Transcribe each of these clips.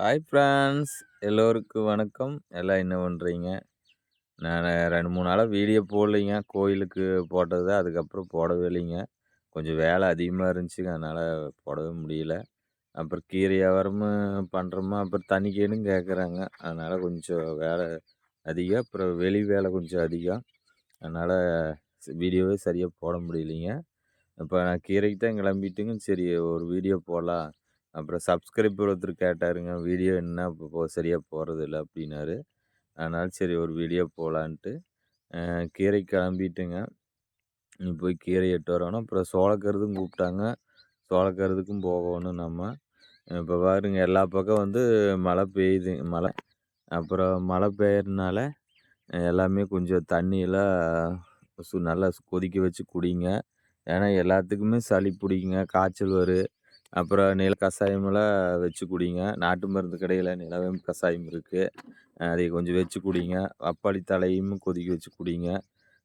Hi friends எல்லோருக்கும் வணக்கம். எல்லாம் என்ன பண்ணுறீங்க நான் ரெண்டு மூணு நாளாக வீடியோ போடலைங்க. கோயிலுக்கு போட்டது. அதுக்கப்புறம் போடவே இல்லைங்க. கொஞ்சம் வேலை அதிகமாக இருந்துச்சுங்க. அதனால் போடவே முடியல. அப்புறம் கீரை வியாபாரமும் பண்ணுறோமா அப்புறம் தனிக்கேன்னு கேட்குறாங்க அதனால் கொஞ்சம் வேலை அதிகம். அப்புறம் வெளி வேலை கொஞ்சம் அதிகம். அதனால் வீடியோவே சரியாக போட முடியலைங்க. இப்போ நான் கீரைக்கு தான் கிளம்பிட்டுங்க. சரி ஒரு வீடியோ போடலாம். அப்புறம் சப்ஸ்கிரைபர் ஒருத்தர் கேட்டாருங்க வீடியோ என்ன? இப்போ சரியாக போகிறது இல்லை அப்படின்னாரு. அதனால் சரி ஒரு வீடியோ போகலான்ட்டு கீரை கிளம்பிட்டுங்க. நீ போய் கீரை எட்டு வரணும். அப்புறம் சோளக்கருதும் கூப்பிட்டாங்க. சோளக்கருதுக்கும் போகணும் நம்ம. இப்போ பாருங்க எல்லா பக்கம் வந்து மழை பெய்யுது மழை. அப்புறம் மழை பெய்யறதுனால எல்லாமே கொஞ்சம் தண்ணியெல்லாம் சு நல்லா கொதிக்க வச்சு குடிங்க. ஏன்னா எல்லாத்துக்குமே சளி பிடிக்குங்க காய்ச்சல் வரும் அப்புறம் நில கஷாயமெல்லாம் வச்சு குடிங்க. நாட்டு மருந்து கடையில் நிலவேம்பு கஷாயம் இருக்குது அதை கொஞ்சம் வச்சு குடிங்க. பப்பாளி தலையும் கொதிக்க வச்சு குடிங்க.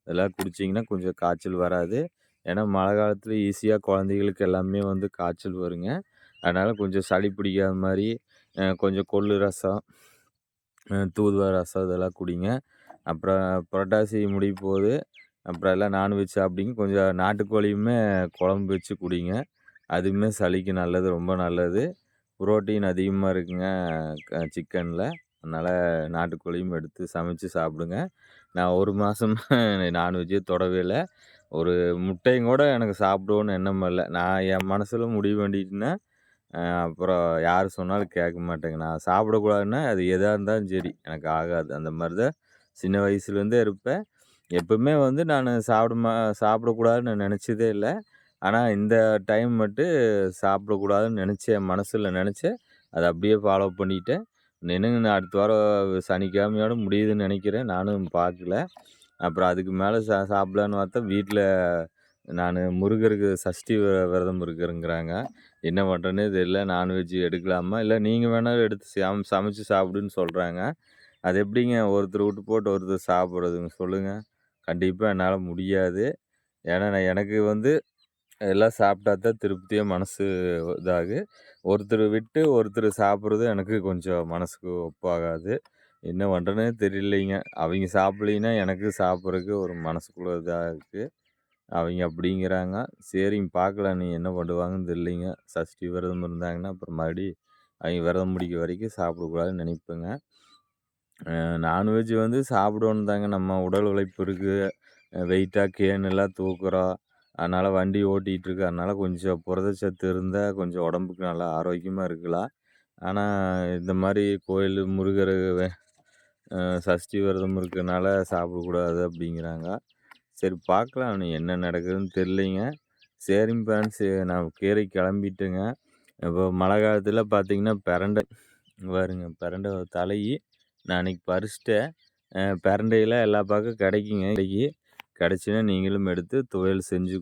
இதெல்லாம் குடிச்சிங்கன்னா கொஞ்சம் காய்ச்சல் வராது. ஏன்னா மழை காலத்தில் ஈஸியாக குழந்தைகளுக்கு எல்லாமே வந்து காய்ச்சல் வருங்க. அதனால் கொஞ்சம் சளி பிடிக்காத மாதிரி கொஞ்சம் கொள்ளு ரசம் தூதுவா ரசம் இதெல்லாம் குடிங்க. அப்புறம் புரட்டாசி முடியும் போது அப்புறம் எல்லாம் நான்வெஜ் சாப்பிடிங்க. கொஞ்சம் நாட்டுக்கோழியுமே குழம்பு வச்சு குடிங்க. அதுவுமே சளிக்கு நல்லது ரொம்ப நல்லது. புரோட்டீன் அதிகமாக இருக்குங்க சிக்கனில். அதனால் நாட்டுக்கோழியும் எடுத்து சமைச்சு சாப்பிடுங்க. நான் ஒரு மாதமாக நான்வெஜ்ஜே தொடவே இல்லை. ஒரு முட்டையும் கூட எனக்கு சாப்பிடுவோன்னு எண்ணம் இல்லை நான் என் மனசில் முடிவு பண்ணிட்டேன்னா அப்புறம் யார் சொன்னாலும் கேட்க மாட்டேங்க. நான் சாப்பிடக்கூடாதுன்னா அது எதாக இருந்தாலும் சரி எனக்கு ஆகாது. அந்த மாதிரி தான் சின்ன வயசுலேருந்தே இருப்பேன். எப்பவுமே வந்து நான் சாப்பிட சாப்பிடக்கூடாதுன்னு நான் நினச்சதே இல்லை. ஆனால் இந்த டைம் மட்டும் சாப்பிடக்கூடாதுன்னு நினச்சேன் என் மனசில் நினச்சேன் அதை அப்படியே ஃபாலோ பண்ணிட்டேன். என்னங்க அடுத்த வாரம் சனிக்கிழமையோட முடியுதுன்னு நினைக்கிறேன். நானும் பார்க்கல. அப்புறம் அதுக்கு மேலே சா சாப்பிடலான்னு பார்த்தா வீட்டில் நான் முருகருக்கு சஷ்டி விரதம் இருக்கிறேங்கிறாங்க. என்ன பண்ணுறேன்னே தெரியல. நான்வெஜ் எடுக்கலாமா? இல்லை நீங்கள் வேணாலும் எடுத்து சம் சமைச்சு சாப்பிடுன்னு சொல்கிறாங்க அது எப்படிங்க? ஒருத்தர் விட்டு போட்டு ஒருத்தர் சாப்பிட்றதுங்க சொல்லுங்கள் கண்டிப்பாக என்னால் முடியாது. ஏன்னா நான் எனக்கு வந்து எல்லாம் சாப்பிட்டா தான் திருப்தியாக மனசு இதாகு. ஒருத்தர் விட்டு ஒருத்தர் சாப்பிட்றது எனக்கு கொஞ்சம் மனசுக்கு ஒப்பாகாது. என்ன பண்ணுறேன்னே தெரியலைங்க. அவங்க சாப்பிட்லின்னா எனக்கு சாப்பிட்றதுக்கு ஒரு மனசுக்குள்ளே இதாக இருக்குது அவங்க அப்படிங்கிறாங்க. சரிங்க பார்க்கலாம் நீ என்ன பண்ணுவாங்கன்னு தெரியலைங்க. சஷ்டி விரதம் இருந்தாங்கன்னா அப்புறம் மறுபடி அவங்க விரதம் முடிக்க வரைக்கும் சாப்பிடக்கூடாதுன்னு நினைப்பேங்க. நான்வெஜ் வந்து சாப்பிடணும் தாங்க. நம்ம உடல் உழைப்பு இருக்குது வெயிட்டாக கேனெல்லாம் தூக்குறோம். அதனால் வண்டி ஓட்டிகிட்ருக்கு அதனால் கொஞ்சம் புரதச்சத்து இருந்தால் கொஞ்சம் உடம்புக்கு நல்லா ஆரோக்கியமாக இருக்கலாம். ஆனால் இந்த மாதிரி கோயில் முருகர் சஷ்டி விரதம் இருக்கிறனால சாப்பிடக்கூடாது அப்படிங்கிறாங்க. சரி பார்க்கலாம். நீ என்ன நடக்குதுன்னு தெரிலிங்க சரிங்க ஃப்ரெண்ட்ஸ் நான் கீரை கிளம்பிட்டுங்க. இப்போ மழை காலத்தில் பார்த்தீங்கன்னா பிரண்டை வருங்க பிரண்டை தலையி நான் அன்றைக்கி பறிச்சிட்டேன். பிரண்டையில் எல்லா பக்கம் கிடைக்குங்க. கிடைக்கி கிடச்சினா நீங்களும் எடுத்து துவையல் செஞ்சு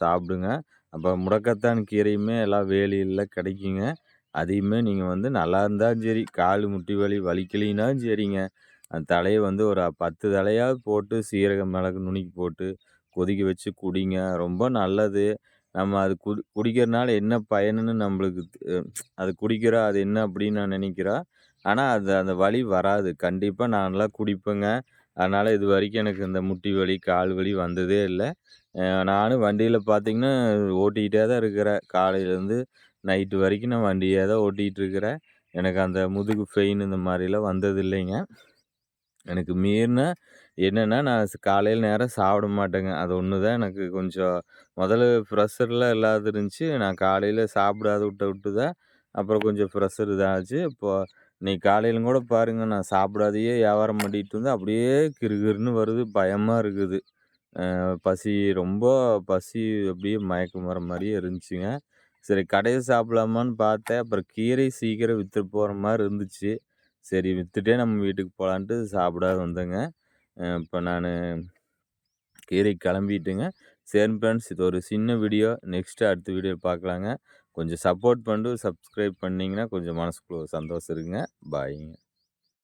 சாப்பிடுங்க. அப்போ முடக்கத்தான் கீரையுமே எல்லாம் வேலியில் கிடைக்குங்க. அதையுமே நீங்கள் வந்து நல்லா இருந்தாலும் சரி கால் முட்டி வலி வலிக்கலினாலும் சரிங்க. அந்த தலையை வந்து ஒரு பத்து தலையாக போட்டு சீரகம் மிளகு நுணுக்கி போட்டு கொதிக்க வச்சு குடிங்க. ரொம்ப நல்லது. நம்ம அது குடி குடிக்கிறனால என்ன பயனுன்னு நம்மளுக்கு அது குடிக்கிறோம் அது என்ன அப்படின்னு நான் நினைக்கிறோம் ஆனால் அது அந்த வலி வராது. கண்டிப்பாக நான்லாம் குடிப்பேங்க. அதனால் இது வரைக்கும் எனக்கு இந்த முட்டி வலி கால் வலி வந்ததே இல்லை. நானும் வண்டியில் பார்த்தீங்கன்னா ஓட்டிக்கிட்டே தான் இருக்கிறேன். காலையிலேருந்து நைட்டு வரைக்கும் நான் வண்டியே தான் ஓட்டிகிட்டு இருக்கிறேன். எனக்கு அந்த முதுகு பெயின் இந்த மாதிரிலாம் வந்தது இல்லைங்க. எனக்கு மீறின என்னென்னா நான் காலையில் நேரம் சாப்பிட மாட்டேங்க. அது ஒன்று தான் எனக்கு கொஞ்சம் முதல்ல ப்ரெஷர்லாம் இல்லாத இருந்துச்சு. நான் காலையில் சாப்பிடாத விட்ட விட்டு தான் அப்புறம் கொஞ்சம் ப்ரெஷர் இதாச்சு. இப்போது இன்னைக்கு காலையிலும் கூட பாருங்கள் நான் சாப்பிடாதையே வியாபாரம் பண்ணிட்டு வந்து அப்படியே கிருகிருன்னு வருது. பயமாக இருக்குது. பசி ரொம்ப பசி அப்படியே மயக்கம் வர மாதிரியே இருந்துச்சுங்க. சரி கடையில் சாப்பிடலாமான்னு பார்த்தேன். அப்புறம் கீரை சீக்கிரம் விற்று போகிற மாதிரி இருந்துச்சு. சரி விற்றுட்டே நம்ம வீட்டுக்கு போகலான்ட்டு சாப்பிடாத வந்தேங்க. இப்போ நான் கீரை கிளம்பிட்டுங்க. சரி ஃப்ரெண்ட்ஸ் இது ஒரு சின்ன வீடியோ நெக்ஸ்ட்டு அடுத்த வீடியோ பார்க்கலாங்க. கொஞ்சம் சப்போர்ட் பண்ணிட்டு சப்ஸ்கிரைப் பண்ணிங்கன்னா கொஞ்சம் மனசுக்குள்ள சந்தோஷம் இருக்குங்க. பாய்ங்க